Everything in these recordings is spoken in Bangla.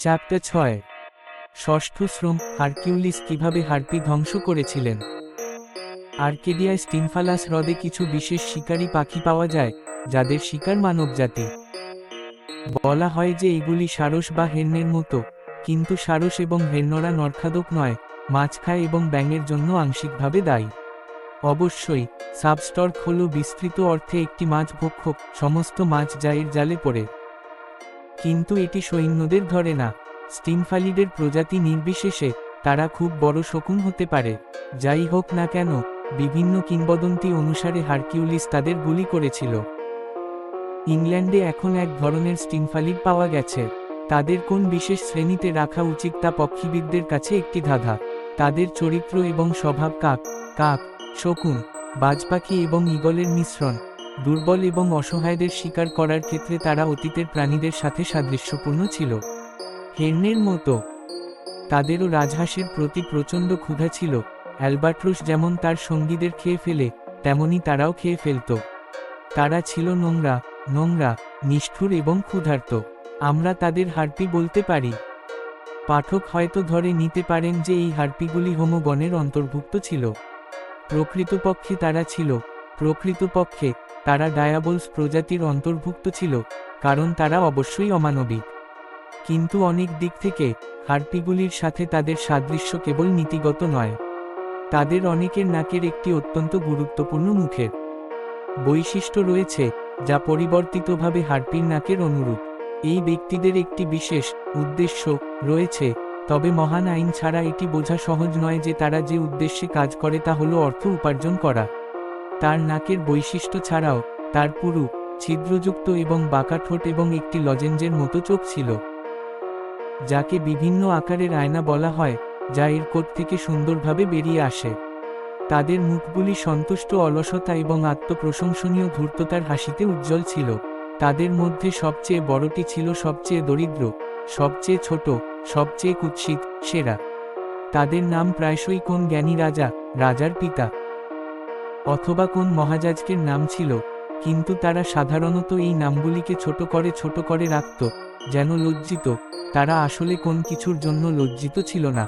চ্যাপ্টার ছয়। ষষ্ঠ শ্রম, হারকিউলিস কীভাবে হার্পি ধ্বংস করেছিলেন? আর্কেডিয়ায় স্টিনফালাস হ্রদে কিছু বিশেষ শিকারী পাখি পাওয়া যায়, যাদের শিকার মানবজাতি। বলা হয় যে এগুলি সারস বা হেন্নের মতো, কিন্তু সারস এবং হেন্নরা নরখাদক নয়, মাছ খায় এবং ব্যাঙের জন্য আংশিকভাবে দায়ী। অবশ্যই, সাবস্টর্ক হল বিস্তৃত অর্থে একটি মাছ ভক্ষক সমস্ত মাছ যা এর জালে পড়ে। কিন্তু এটি সৈন্যদের ধরে না। স্টিমফালিডের প্রজাতি নির্বিশেষে তারা খুব বড় শকুন হতে পারে। যাই হোক না কেন, বিভিন্ন কিংবদন্তি অনুসারে হারকিউলিস তাদের গুলি করেছিল। ইংল্যান্ডে এখন এক ধরনের স্টিমফালিড পাওয়া গেছে। তাদের কোন বিশেষ শ্রেণীতে রাখা উচিত তা পক্ষীবিদদের কাছে একটি ধাঁধা। তাদের চরিত্র এবং স্বভাব কাক কাক, শকুন, বাজপাখি এবং ঈগলের মিশ্রণ। দুর্বল এবং অসহায়দের শিকার করার ক্ষেত্রে তারা অতীতের প্রাণীদের সাথে সাদৃশ্যপূর্ণ ছিল। হের্নের মতো তাদেরও রাজহাঁসের প্রতি প্রচণ্ড ক্ষুধা ছিল। অ্যালবাট্রুস যেমন তার সঙ্গীদের খেয়ে ফেলে, তেমনি তারাও খেয়ে ফেলত। তারা ছিল নোংরা নোংরা, নিষ্ঠুর এবং ক্ষুধার্ত। আমরা তাদের হার্পি বলতে পারি। পাঠক হয়তো ধরে নিতে পারেন যে এই হার্পিগুলি হোমোগণের অন্তর্ভুক্ত ছিল। প্রকৃতপক্ষে তারা ছিল। প্রকৃতপক্ষে তারা ডায়াবলস প্রজাতির অন্তর্ভুক্ত ছিল, কারণ তারা অবশ্যই অমানবিক। কিন্তু অনেক দিক থেকে, হার্পিগুলির সাথে তাদের সাদৃশ্য কেবল নীতিগত নয়। তাদের অনেকের নাকের একটি অত্যন্ত গুরুত্বপূর্ণ মুখের বৈশিষ্ট্য রয়েছে, যা পরিবর্তিতভাবে হার্পির নাকের অনুরূপ। এই ব্যক্তিদের একটি বিশেষ উদ্দেশ্য রয়েছে, তবে মহান আইন ছাড়া এটি বোঝা সহজ নয় যে তারা যে উদ্দেশ্যে কাজ করে তা হলো অর্থ উপার্জন করা। তার নাকের বৈশিষ্ট্য ছাড়াও, তার পুরু, ছিদ্রযুক্ত এবং বাঁকা ঠোঁট এবং একটি লজেঞ্জের মতো চোখ ছিল। যাকে বিভিন্ন আকারের আয়না বলা হয়, যা এর কোট থেকে সুন্দরভাবে বেরিয়ে আসে। তাদের মুখগুলি সন্তুষ্ট অলসতা এবং আত্মপ্রশংসনীয় ধূর্ততার হাসিতে উজ্জ্বল ছিল। তাদের মধ্যে সবচেয়ে বড়টি ছিল সবচেয়ে দরিদ্র, সবচেয়ে ছোট, সবচেয়ে কুৎসিত, সেরা। তাদের নাম প্রায়শই কোন জ্ঞানী রাজা, রাজার পিতা। অথবা কোন মহাজাজকের নাম ছিল, কিন্তু তারা সাধারণত এই নামগুলিকে ছোট করে ছোট করে রাখত, যেন লজ্জিত, তারা আসলে কোন কিছুর জন্য লজ্জিত ছিল না।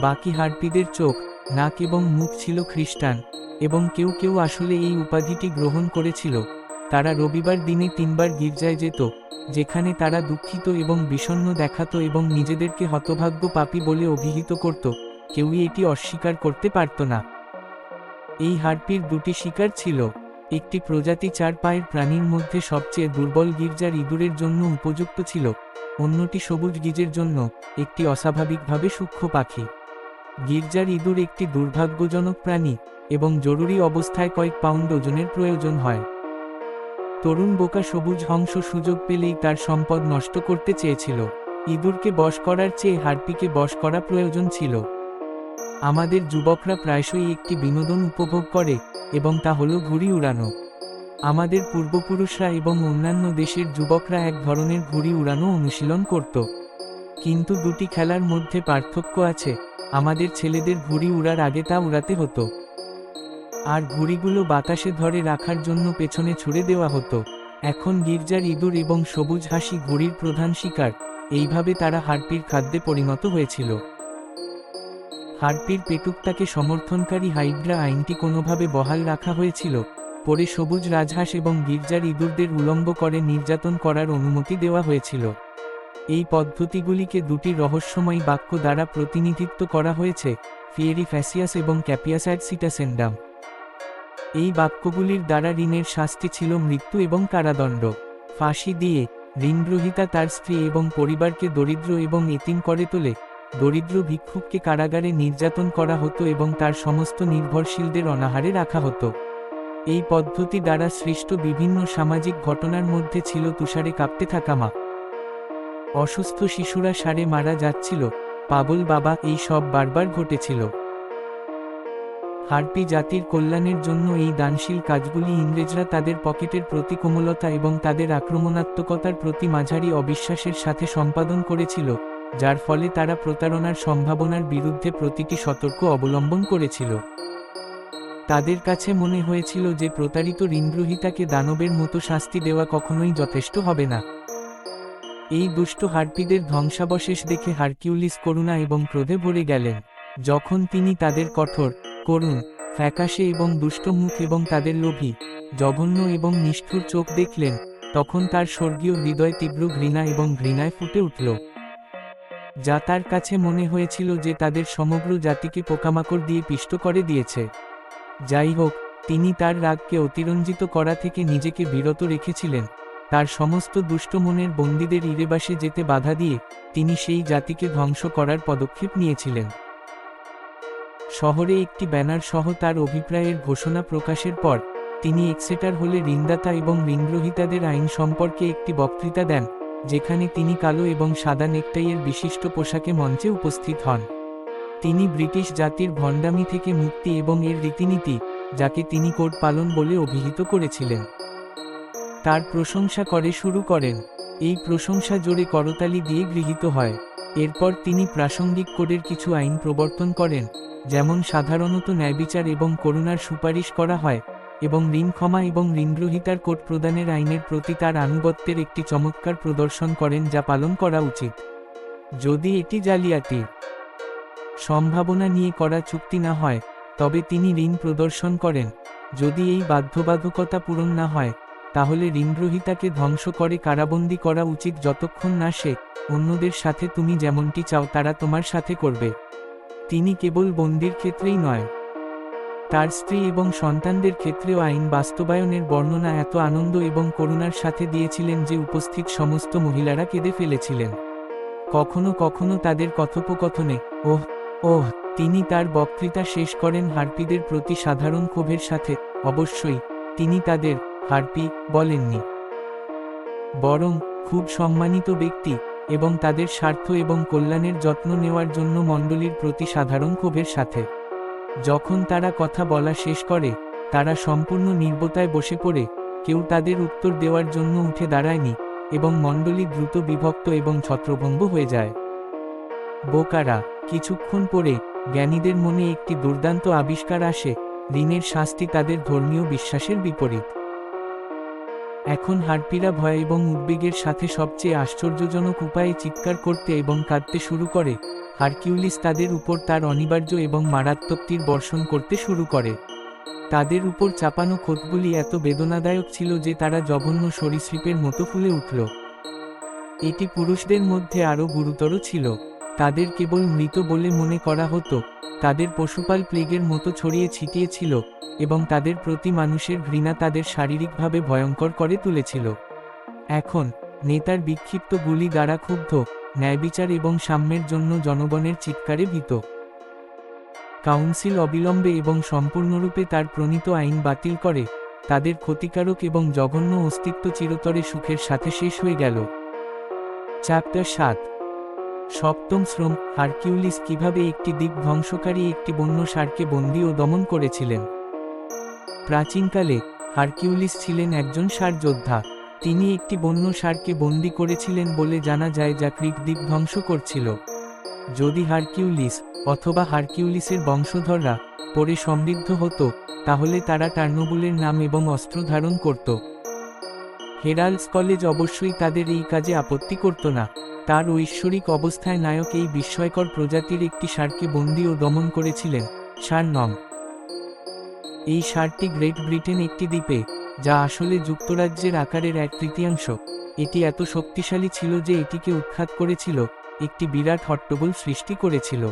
বাকি হারপিদের চোখ, নাক এবং মুখ ছিল খ্রিস্টান, এবং কেউ কেউ আসলে এই উপাধিটি গ্রহণ করেছিল। তারা রবিবার দিনে তিনবার গির্জায় যেত, যেখানে তারা দুঃখিত এবং বিষণ্ণ দেখাত এবং নিজেদেরকে হতভাগ্য পাপী বলে অভিহিত করত, কেউই এটি অস্বীকার করতে পারত না। এই হার্পির দুটি শিকার ছিল, একটি প্রজাতি চার পায়ের প্রাণীর মধ্যে সবচেয়ে দুর্বল গির্জার ইঁদুরের জন্য উপযুক্ত ছিল, অন্যটি সবুজ গিজের জন্য, একটি অস্বাভাবিকভাবে সূক্ষ্ম পাখি। গির্জার ইঁদুর একটি দুর্ভাগ্যজনক প্রাণী এবং জরুরি অবস্থায় কয়েক পাউন্ড ওজনের প্রয়োজন হয়। তরুণ বোকা সবুজ হংস সুযোগ পেলেই তার সম্পদ নষ্ট করতে চেয়েছিল। ইঁদুরকে বশ করার চেয়ে হার্পিকে বশ করা প্রয়োজন ছিল। আমাদের যুবকরা প্রায়শই একটি বিনোদন উপভোগ করে, এবং তা হল ঘুড়ি উড়ানো। আমাদের পূর্বপুরুষরা এবং অন্যান্য দেশের যুবকরা এক ধরনের ঘুড়ি উড়ানো অনুশীলন করত। কিন্তু দুটি খেলার মধ্যে পার্থক্য আছে, আমাদের ছেলেদের ঘুড়ি উড়ার আগে তা উড়াতে হতো। আর ঘুড়িগুলো বাতাসে ধরে রাখার জন্য পেছনে ছুড়ে দেওয়া হতো। এখন গির্জার ইঁদুর এবং সবুজ হাসি ঘুড়ির প্রধান শিকার, এইভাবে তারা হার্পির খাদ্যে পরিণত হয়েছিল। হার্পির পেটুকটাকে সমর্থনকারী হাইড্রা আইনটি কোনোভাবে বহাল রাখা হয়েছিল, পরে সবুজ রাজহাঁস এবং গির্জার ইঁদুরদের উলম্ব করে নির্যাতন করার অনুমতি দেওয়া হয়েছিল। এই পদ্ধতিগুলিকে দুটি রহস্যময় বাক্য দ্বারা প্রতিনিধিত্ব করা হয়েছে, ফিয়েরি ফ্যাসিয়াস এবং ক্যাপিয়াসাইড সিটাসেন্ডাম। এই বাক্যগুলির দ্বারা ঋণের শাস্তি ছিল মৃত্যু এবং কারাদণ্ড। ফাঁসি দিয়ে ঋণগ্রহিতা তার স্ত্রী এবং পরিবারকে দরিদ্র এবং এতিম করে তোলে দরিদ্র ভিক্ষুককে কারাগারে নির্যাতন করা হতো এবং তার সমস্ত নির্ভরশীলদের অনাহারে রাখা হতো। এই পদ্ধতি দ্বারা সৃষ্ট বিভিন্ন সামাজিক ঘটনার মধ্যে ছিল তুষারে কাঁপতে থাকা মা। অসুস্থ শিশুরা সারে মারা যাচ্ছিল। পাগল বাবা, এই সব বারবার ঘটেছিল। হারপি জাতির কল্যাণের জন্য এই দানশীল কাজগুলি ইংরেজরা তাদের পকেটের প্রতি কোমলতা এবং তাদের আক্রমণাত্মকতার প্রতি মাঝারি অবিশ্বাসের সাথে সম্পাদন করেছিল। যার ফলে তারা প্রতারণার সম্ভাবনার বিরুদ্ধে প্রতিটি সতর্ক অবলম্বন করেছিল। তাদের কাছে মনে হয়েছিল যে প্রতারিত ঋণগ্রহীতাকে দানবের মতো শাস্তি দেওয়া কখনোই যথেষ্ট হবে না। এই দুষ্ট হার্পিদের ধ্বংসাবশেষ দেখে হারকিউলিস করুণা এবং ক্রোধে ভরে গেলেন। যখন তিনি তাদের কঠোর, করুণ, ফ্যাকাশে এবং দুষ্ট মুখ এবং তাদের লোভী, জঘন্য এবং নিষ্ঠুর চোখ দেখলেন, তখন তার স্বর্গীয় হৃদয় তীব্র ঘৃণা এবং ঘৃণায় ফুটে উঠল। যা তার কাছে মনে হয়েছিল যে তাদের সমগ্র জাতিকে পোকামাকড় দিয়ে পিষ্ট করে দিয়েছে। যাই হোক, তিনি তার রাগকে অতিরঞ্জিত করা থেকে নিজেকে বিরত রেখেছিলেন। তার সমস্ত দুষ্ট মনের বন্দীদের ইরেবাসে যেতে বাধা দিয়ে তিনি সেই জাতিকে ধ্বংস করার পদক্ষেপ নিয়েছিলেন। শহরে একটি ব্যানার সহ তার অভিপ্রায়ের ঘোষণা প্রকাশের পর, তিনি এক্সেটার হলে ঋণদাতা এবং ঋণগ্রহীতাদের আইন সম্পর্কে একটি বক্তৃতা দেন। যেখানে তিনি কালো এবং সাদা নেকটাইয়ের বিশিষ্ট পোশাকে মঞ্চে উপস্থিত হন। তিনি ব্রিটিশ জাতির ভণ্ডামি থেকে মুক্তি এবং এর রীতিনীতি, যাকে তিনি কোড পালন বলে অভিহিত করেছিলেন। তার প্রশংসা করে শুরু করেন। এই প্রশংসা জোরে করতালি দিয়ে গৃহীত হয়। এরপর তিনি প্রাসঙ্গিক কোডের কিছু আইন প্রবর্তন করেন, যেমন সাধারণত ন্যায়বিচার এবং করুণার সুপারিশ করা হয় এবং ঋণ ক্ষমা এবং ঋণগ্রহীতার কোট প্রদানের আইনের প্রতি তার আনুগত্যের একটি চমৎকার প্রদর্শন করেন যা পালন করা উচিত। যদি এটি জালিয়াতি সম্ভাবনা নিয়ে করা চুক্তি না হয়, তবে তিনি ঋণ প্রদর্শন করেন। যদি এই বাধ্যবাধকতা পূরণ না হয়, তাহলে ঋণগ্রহীতাকে ধ্বংস করে কারাবন্দী করা উচিত যতক্ষণ না সে অন্যদের সাথে তুমি যেমনটি চাও তারা তোমার সাথে করবে। তিনি কেবল বন্দির ক্ষেত্রেই নয় তার স্ত্রী এবং সন্তানদের ক্ষেত্রেও আইন বাস্তবায়নের বর্ণনা এত আনন্দ এবং করুণার সাথে দিয়েছিলেন যে উপস্থিত সমস্ত মহিলারা কেঁদে ফেলেছিলেন। কখনো কখনো তাদের কথোপকথনে, ওহ ওহ, তিনি তার বক্তৃতা শেষ করেন হার্পিদের প্রতি সাধারণ ক্ষোভের সাথে, অবশ্যই, তিনি তাদের হার্পি বলেননি। বরং, খুব সম্মানিত ব্যক্তি এবং তাদের স্বার্থ এবং কল্যাণের যত্ন নেওয়ার জন্য মণ্ডলীর প্রতি সাধারণ ক্ষোভের সাথে। যখন তারা কথা বলা শেষ করে, তারা সম্পূর্ণ নির্বতায় বসে পড়ে, কেউ তাদের উত্তর দেওয়ার জন্য উঠে দাঁড়ায়নি, এবং মণ্ডলী দ্রুত বিভক্ত এবং ছত্রভঙ্গ হয়ে যায়। বোকারা, কিছুক্ষণ পরে, জ্ঞানীদের মনে একটি দুর্দান্ত আবিষ্কার আসে, ঋণের শাস্তি তাদের ধর্মীয় বিশ্বাসের বিপরীত। এখন হারপিরা ভয় এবং উদ্বেগের সাথে সবচেয়ে আশ্চর্যজনক উপায়ে চিৎকার করতে এবং কাঁদতে শুরু করে হারকিউলিস তাদের উপর তার অনিবার্য এবং মারাত্মক তীর বর্ষণ করতে শুরু করে। তাদের উপর চাপানো ক্ষতগুলি এত বেদনাদায়ক ছিল যে তারা জঘন্য সরীসৃপের মতো ফুলে উঠল। এটি পুরুষদের মধ্যে আরও গুরুতর ছিল। তাদের কেবল মৃত বলে মনে করা হতো। তাদের পশুপাল প্লেগের মতো ছড়িয়ে ছিটিয়ে ছিল এবং তাদের প্রতি মানুষের ঘৃণা তাদের শারীরিকভাবে ভয়ঙ্কর করে তুলেছিল। এখন, নেতার বিক্ষিপ্ত গুলি দ্বারা ক্ষুব্ধ ন্যায়বিচার এবং সাম্যের জন্য জনগণের চিৎকারে ভীত। কাউন্সিল অবিলম্বে এবং সম্পূর্ণরূপে তার প্রণীত আইন বাতিল করে, তাদের ক্ষতিকারক এবং জঘন্য অস্তিত্ব চিরতরে সুখের সাথে শেষ হয়ে গেল। চ্যাপ্টার সাত। সপ্তম শ্রম, হারকিউলিস কীভাবে একটি দ্বীপ ধ্বংসকারী একটি বন্য সারকে বন্দী ও দমন করেছিলেন? প্রাচীনকালে, হারকিউলিস ছিলেন একজন ষাঁড় যোদ্ধা তিনি একটি বন্য সারকে বন্দী করেছিলেন বলে জানা যায় যা ক্রিক দ্বীপ ধ্বংস করছিল। যদি হারকিউলিস অথবা হারকিউলিসের বংশধররা পরে সমৃদ্ধ হতো, তাহলে তারা টার্নোবুলের নাম এবং অস্ত্র ধারণ করত। হেরাল্ডস কলেজ অবশ্যই তাদের এই কাজে আপত্তি করত না। তার ঐশ্বরিক অবস্থায় নায়ক এই বিস্ময়কর প্রজাতির একটি সারকে বন্দী ও দমন করেছিলেন। সার নম এই সারটি গ্রেট ব্রিটেন একটি দ্বীপে যা আসলে যুক্তরাজ্যের আকারের এক তৃতীয়াংশ। এটি এত শক্তিশালী ছিল যে এটিকে উৎখাত করেছিল, একটি বিরাট হট্টগোল সৃষ্টি করেছিল।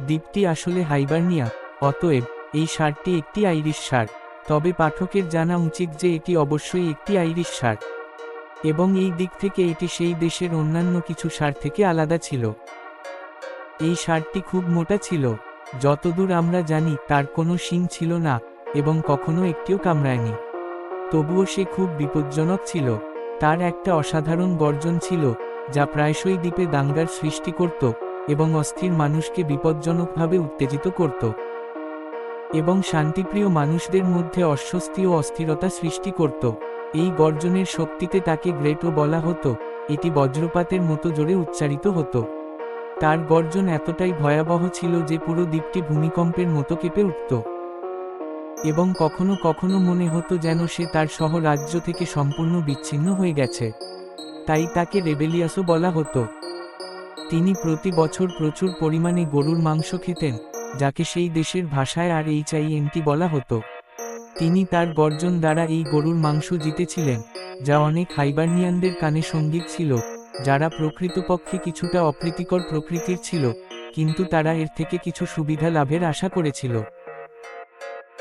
দ্বীপটি আসলে হাইবার্নিয়া, অতএব, এই সারটি একটি আইরিশ সার। তবে পাঠকের জানা উচিত যে এটি অবশ্যই একটি আইরিশ সার। এবং এই দিক থেকে এটি সেই দেশের অন্যান্য কিছু সার থেকে আলাদা ছিল। এই সারটি খুব মোটা ছিল। যতদূর আমরা জানি, তার কোনো শিং ছিল না, এবং কখনো একটিও কামড়ায়নি। তবুও সে খুব বিপজ্জনক ছিল। তার একটা অসাধারণ গর্জন ছিল, যা প্রায়শই দ্বীপে দাঙ্গার সৃষ্টি করত এবং অস্থির মানুষকে বিপজ্জনকভাবে উত্তেজিত করত। এবং শান্তিপ্রিয় মানুষদের মধ্যে অস্বস্তি ও অস্থিরতা সৃষ্টি করত। এই গর্জনের শক্তিতে তাকে গ্রেটও বলা হতো, এটি বজ্রপাতের মতো জোরে উচ্চারিত হতো। তার গর্জন এতটাই ভয়াবহ ছিল যে পুরো দ্বীপটি ভূমিকম্পের মতো কেঁপে উঠত। এবং কখনো কখনো মনে হতো যেন সে তার সহ রাজ্য থেকে সম্পূর্ণ বিচ্ছিন্ন হয়ে গেছে। তাই তাকে রেবেলিয়াসও বলা হতো। তিনি প্রতি বছর প্রচুর পরিমাণে গরুর মাংস খেতেন, যাকে সেই দেশের ভাষায় আর এইচ আই এনটি বলা হতো। তিনি তার গর্জন দ্বারা এই গরুর মাংস জিতেছিলেন, যা অনেক হাইবার্নিয়ানদের কানে সংগীত ছিল, যারা প্রকৃতপক্ষে কিছুটা অপ্রীতিকর প্রকৃতির ছিল, কিন্তু তারা এর থেকে কিছু সুবিধা লাভের আশা করেছিল।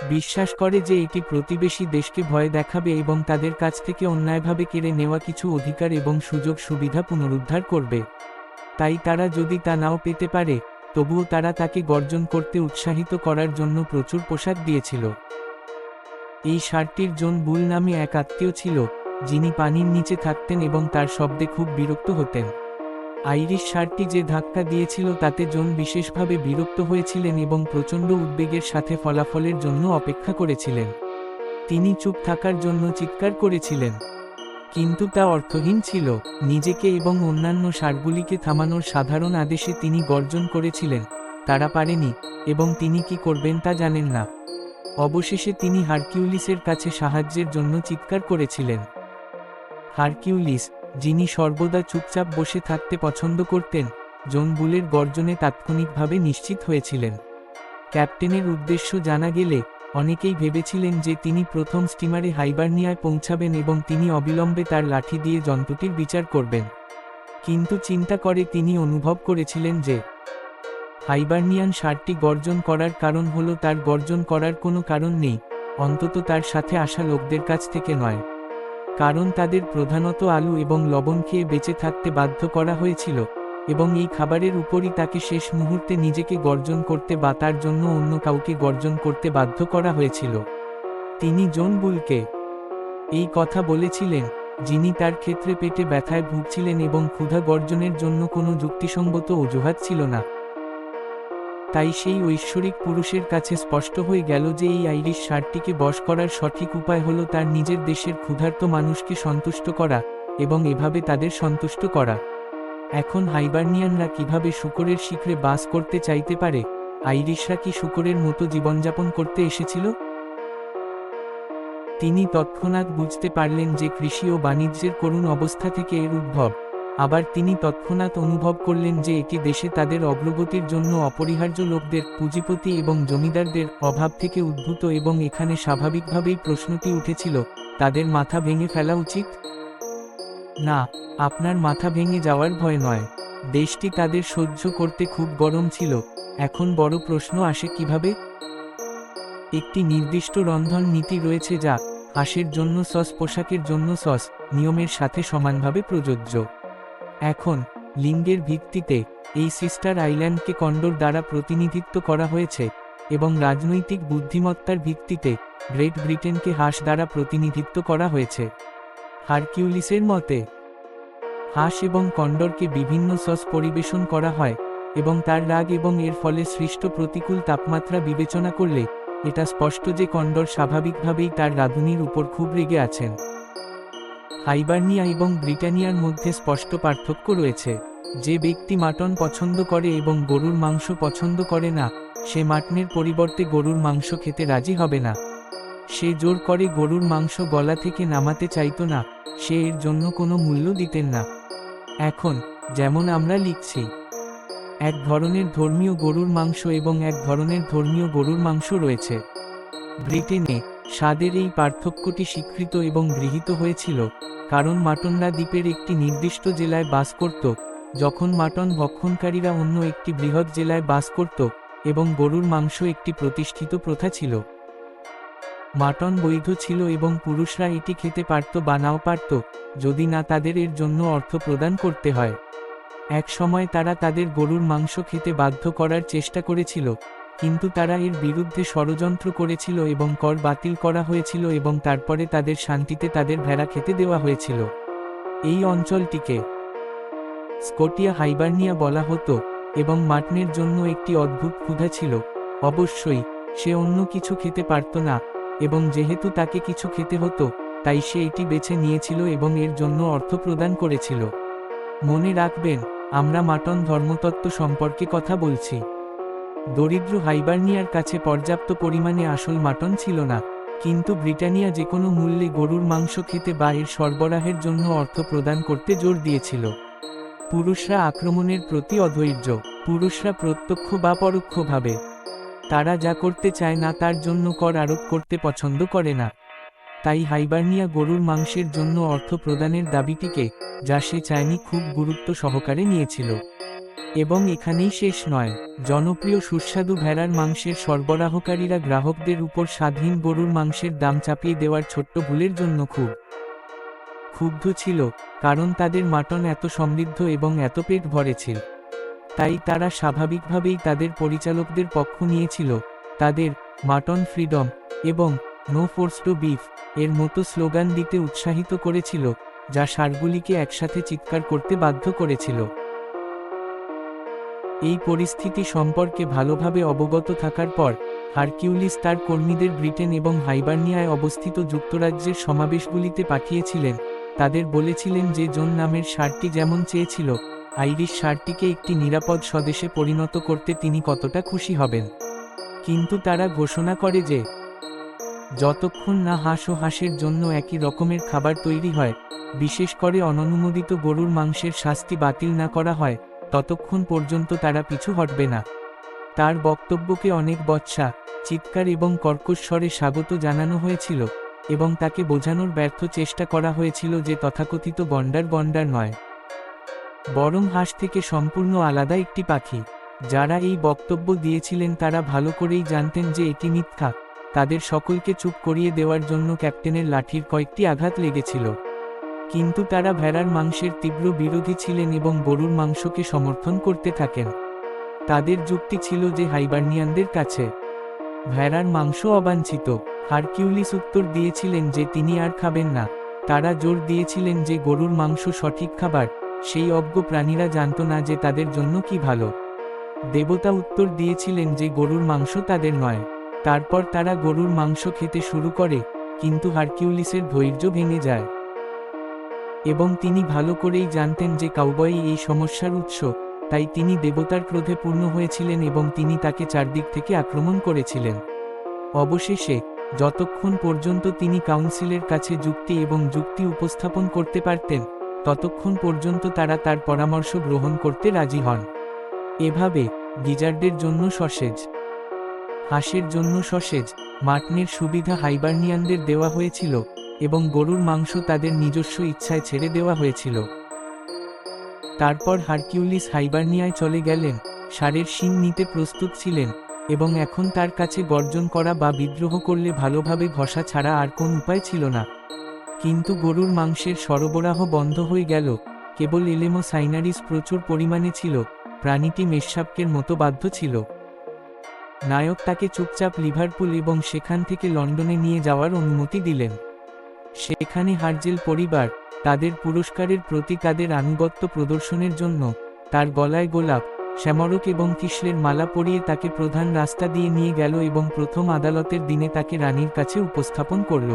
বিশ্বাস করে যে এটি প্রতিবেশী দেশকে ভয় দেখাবে এবং তাদের কাছ থেকে অন্যায়ভাবে কেড়ে নেওয়া কিছু অধিকার এবং সুযোগ সুবিধা পুনরুদ্ধার করবে। তাই তারা যদি তা নাও পেতে পারে, তবুও তারা তাকে গর্জন করতে উৎসাহিত করার জন্য প্রচুর পোশাক দিয়েছিল। এই ষাটটির জন বুল নামে এক আত্মীয় ছিল, যিনি পানির নিচে থাকতেন এবং তার শব্দে খুব বিরক্ত হতেন। আইরিশ ষাটটি যে ধাক্কা দিয়েছিল তাতে জন বিশেষভাবে বিরক্ত হয়েছিলেন এবং প্রচণ্ড উদ্বেগের সাথে ফলাফলের জন্য অপেক্ষা করেছিলেন। তিনি চুপ থাকার জন্য চিৎকার করেছিলেন। কিন্তু তা অর্থহীন ছিল। নিজেকে এবং অন্যান্য সারগুলিকে থামানোর সাধারণ আদেশে তিনি গর্জন করেছিলেন, তারা পারেনি, এবং তিনি কি করবেন তা জানেন না। অবশেষে তিনি হারকিউলিসের কাছে সাহায্যের জন্য চিৎকার করেছিলেন। হারকিউলিস যিনি সর্বদা চুপচাপ বসে থাকতে পছন্দ করতেন, জন বুলের গর্জনে তাৎক্ষণিকভাবে নিশ্চিত হয়েছিলেন। ক্যাপ্টেনের উদ্দেশ্য জানা গেলে, অনেকেই ভেবেছিলেন যে তিনি প্রথম স্টিমারে হাইবার্নিয়ায় পৌঁছাবেন এবং তিনি অবিলম্বে তার লাঠি দিয়ে যন্ত্রটির বিচার করবেন। কিন্তু চিন্তা করে তিনি অনুভব করেছিলেন যে, হাইবার্নিয়ান সারটি গর্জন করার কারণ হল তার গর্জন করার কোনো কারণ নেই, অন্তত তার সাথে আসা লোকদের কাছ থেকে নয়। কারণ তাদের প্রধানত আলু এবং লবণ খেয়ে বেঁচে থাকতে বাধ্য করা হয়েছিল, এবং এই খাবারের উপরই তাকে শেষ মুহূর্তে নিজেকে গর্জন করতে বা তার জন্য অন্য কাউকে গর্জন করতে বাধ্য করা হয়েছিল। তিনি জন বুলকে এই কথা বলেছিলেন, যিনি তার ক্ষেত্রে পেটে ব্যথায় ভুগছিলেন এবং ক্ষুধা গর্জনের জন্য কোনো যুক্তিসঙ্গত অজুহাত ছিল না। তাই সেই ঐশ্বরিক পুরুষের কাছে স্পষ্ট হয়ে গেল যে এই আইরিশ সারটিকে বশ করার সঠিক উপায় হল তার নিজের দেশের ক্ষুধার্ত মানুষকে সন্তুষ্ট করা এবং এভাবে তাদের সন্তুষ্ট করা। এখন হাইবার্নিয়ানরা কীভাবে শুকরের শিখরে বাস করতে চাইতে পারে? আইরিশরা কি শুকরের মতো জীবনযাপন করতে এসেছিল? তিনি তৎক্ষণাৎ বুঝতে পারলেন যে কৃষি ও বাণিজ্যের করুণ অবস্থা থেকে এর উদ্ভব। আবার তিনি তৎক্ষণাৎ অনুভব করলেন যে এটি দেশে তাদের অগ্রগতির জন্য অপরিহার্য লোকদের, পুঁজিপতি এবং জমিদারদের অভাব থেকে উদ্ভূত এবং এখানে স্বাভাবিকভাবেই প্রশ্নটি উঠেছিল, তাদের মাথা ভেঙে ফেলা উচিত? না, আপনার মাথা ভেঙে যাওয়ার ভয় নয়। দেশটি তাদের সহ্য করতে খুব গরম ছিল। এখন বড় প্রশ্ন আসে কীভাবে? একটি নির্দিষ্ট রন্ধন নীতি রয়েছে যা হাঁসের জন্য সস, পোশাকের জন্য সস, নিয়মের সাথে সমানভাবে প্রযোজ্য। এখন, লিঙ্গের ভিত্তিতে, এই সিস্টার আইল্যান্ডকে কন্ডোর দ্বারা প্রতিনিধিত্ব করা হয়েছে এবং রাজনৈতিক বুদ্ধিমত্তার ভিত্তিতে গ্রেট ব্রিটেনকে হাঁস দ্বারা প্রতিনিধিত্ব করা হয়েছে। হারকিউলিসের মতে, হাঁস এবং কন্ডরকে বিভিন্ন সস পরিবেশন করা হয় এবং তার রাগ এবং এর ফলে সৃষ্ট প্রতিকূল তাপমাত্রা বিবেচনা করলে, এটা স্পষ্ট যে কন্ডর স্বাভাবিকভাবেই তার রাঁধুনির উপর খুব রেগে আছেন। হাইবার্নিয়া এবং ব্রিটানিয়ার মধ্যে স্পষ্ট পার্থক্য রয়েছে। যে ব্যক্তি মাটন পছন্দ করে এবং গরুর মাংস পছন্দ করে না, সে মাটনের পরিবর্তে গরুর মাংস খেতে রাজি হবে না। সে জোর করে গরুর মাংস গলা থেকে নামাতে চাইতো না, সে এর জন্য কোনো মূল্য দিতেন না। এখন, যেমন আমরা লিখছি, এক ধরনের ধর্মীয় গরুর মাংস এবং এক ধরনের ধর্মীয় গরুর মাংস রয়েছে। ব্রিটেনে স্বাদের এই পার্থক্যটি স্বীকৃত এবং গৃহীত হয়েছিল, কারণ মাটনরা দ্বীপের একটি নির্দিষ্ট জেলায় বাস করত, যখন মাটন ভক্ষণকারীরা অন্য একটি বৃহৎ জেলায় বাস করত এবং গরুর মাংস একটি প্রতিষ্ঠিত প্রথা ছিল। মাটন বৈধ ছিল এবং পুরুষরা এটি খেতে পারত বা নাও পারত, যদি না তাদের এর জন্য অর্থ প্রদান করতে হয়। এক সময় তারা তাদের গরুর মাংস খেতে বাধ্য করার চেষ্টা করেছিল কিন্তু তারা এর বিরুদ্ধে ষড়যন্ত্র করেছিল এবং কর বাতিল করা হয়েছিল এবং তারপরে তাদের শান্তিতে তাদের ভেড়া খেতে দেওয়া হয়েছিল। এই অঞ্চলটিকে স্কটিয়া হাইবার্নিয়া বলা হতো এবং মাটনের জন্য একটি অদ্ভুত ক্ষুধা ছিল। অবশ্যই, সে অন্য কিছু খেতে পারত না এবং যেহেতু তাকে কিছু খেতে হতো, তাই সে এটি বেছে নিয়েছিল এবং এর জন্য অর্থ প্রদান করেছিল। মনে রাখবেন, আমরা মাটন ধর্মতত্ত্ব সম্পর্কে কথা বলছি। দরিদ্র হাইবার্নিয়ার কাছে পর্যাপ্ত পরিমাণে আসল মাটন ছিল না, কিন্তু ব্রিটানিয়া যে কোনো মূল্যে গরুর মাংস খেতে বা এর সরবরাহের জন্য অর্থ প্রদান করতে জোর দিয়েছিল। পুরুষরা আক্রমণের প্রতি অধৈর্য, পুরুষরা প্রত্যক্ষ বা পরোক্ষভাবে। তারা যা করতে চায় না তার জন্য কর আরোপ করতে পছন্দ করে না। তাই হাইবার্নিয়া গরুর মাংসের জন্য অর্থ প্রদানের দাবিটিকে, যা সে চায়নি, খুব গুরুত্ব সহকারে নিয়েছিল। এবং এখানেই শেষ নয়। জনপ্রিয় সুস্বাদু ভেড়ার মাংসের সরবরাহকারীরা গ্রাহকদের উপর স্বাধীন গরুর মাংসের দাম চাপিয়ে দেওয়ার ছোট্ট ভুলের জন্য খুব ক্ষুব্ধ ছিল, কারণ তাদের মাটন এত সমৃদ্ধ এবং এত পেট ভরেছিল তাই তারা স্বাভাবিকভাবেই তাদের পরিচালকদের পক্ষ নিয়েছিল, তাদের মাটন ফ্রিডম এবং নো ফোর্স টু বিফ এর মতো স্লোগান দিতে উৎসাহিত করেছিল, যা সারগুলিকে একসাথে চিৎকার করতে বাধ্য করেছিল। এই পরিস্থিতি সম্পর্কে ভালোভাবে অবগত থাকার পর, হারকিউলিস তার কর্মীদের ব্রিটেন এবং হাইবার্নিয়ায় অবস্থিত যুক্তরাজ্যের সমাবেশগুলিতে পাঠিয়েছিলেন। তাদের বলেছিলেন যে জন নামের সারটি যেমন চেয়েছিল, আইরিশ সারটিকে একটি নিরাপদ স্বদেশে পরিণত করতে তিনি কতটা খুশি হবেন। কিন্তু তারা ঘোষণা করে যে, যতক্ষণ না হাঁস ও হাঁসের জন্য একই রকমের খাবার তৈরি হয়, বিশেষ করে অননুমোদিত গরুর মাংসের শাস্তি বাতিল না করা হয় ততক্ষণ পর্যন্ত তারা পিছু হটবে না। তার বক্তব্যকে অনেক বৎসা চিৎকার এবং কর্কশ্বরে স্বাগত জানানো হয়েছিল এবং তাকে বোঝানোর ব্যর্থ চেষ্টা করা হয়েছিল যে তথাকথিত গন্ডার গন্ডার নয়। বরং হাঁস থেকে সম্পূর্ণ আলাদা একটি পাখি, যারা এই বক্তব্য দিয়েছিলেন তারা ভালো করেই জানতেন যে এটি মিথ্যা। তাদের সকলকে চুপ করিয়ে দেওয়ার জন্য ক্যাপ্টেনের লাঠির কয়েকটি আঘাত লেগেছিল। কিন্তু তারা ভেড়ার মাংসের তীব্র বিরোধী ছিলেন এবং গরুর মাংসকে সমর্থন করতে থাকেন। তাদের যুক্তি ছিল যে হাইবার্নিয়ানদের কাছে ভেড়ার মাংস অবাঞ্ছিত। হারকিউলিস উত্তর দিয়েছিলেন যে তিনি আর খাবেন না। তারা জোর দিয়েছিলেন যে গরুর মাংস সঠিক খাবার। সেই অজ্ঞ প্রাণীরা জানত না যে তাদের জন্য কি ভালো। দেবতা উত্তর দিয়েছিলেন যে গরুর মাংস তাদের নয়। তারপর তারা গরুর মাংস খেতে শুরু করে, কিন্তু হারকিউলিসের ধৈর্য ভেঙে যায়। এবং তিনি ভালো করেই জানতেন যে কাউবয় এই সমস্যার উৎস, তাই তিনি দেবতার ক্রোধে পূর্ণ হয়েছিলেন এবং তিনি তাকে চারদিক থেকে আক্রমণ করেছিলেন। অবশেষে, যতক্ষণ পর্যন্ত তিনি কাউন্সিলের কাছে যুক্তি এবং যুক্তি উপস্থাপন করতে পারতেন, ততক্ষণ পর্যন্ত তারা তার পরামর্শ গ্রহণ করতে রাজি হন। এভাবে, গিজারদের জন্য সসেজ। হাঁসের জন্য সসেজ, মাটনের সুবিধা হাইবার্নিয়ানদের দেওয়া হয়েছিল। এবং গরুর মাংস তাদের নিজস্ব ইচ্ছায় ছেড়ে দেওয়া হয়েছিল। তারপর হারকিউলিস হাইবার্নিয়ায় চলে গেলেন ষাঁড়ের শিং নিতে প্রস্তুত ছিলেন, এবং এখন তার কাছে গর্জন করা বা বিদ্রোহ করলে ভালোভাবে ঘষা ছাড়া আর কোন উপায় ছিল না। কিন্তু গরুর মাংসের সরবরাহ বন্ধ হয়ে গেল, কেবল এলেমো সাইনারিস প্রচুর পরিমাণে ছিল, প্রাণীটি মেষসাপকের মতো বাধ্য ছিল। নায়ক তাকে চুপচাপ লিভারপুল এবং সেখান থেকে লন্ডনে নিয়ে যাওয়ার অনুমতি দিলেন। সেখানে হার্জেল পরিবার তাদের পুরস্কারের প্রতি তাদের আনুগত্য প্রদর্শনের জন্য তার গলায় গোলাপ, শ্যামরক এবং কিসলের মালা পরিয়ে তাকে প্রধান রাস্তা দিয়ে নিয়ে গেল এবং প্রথম আদালতের দিনে তাকে রানীর কাছে উপস্থাপন করল।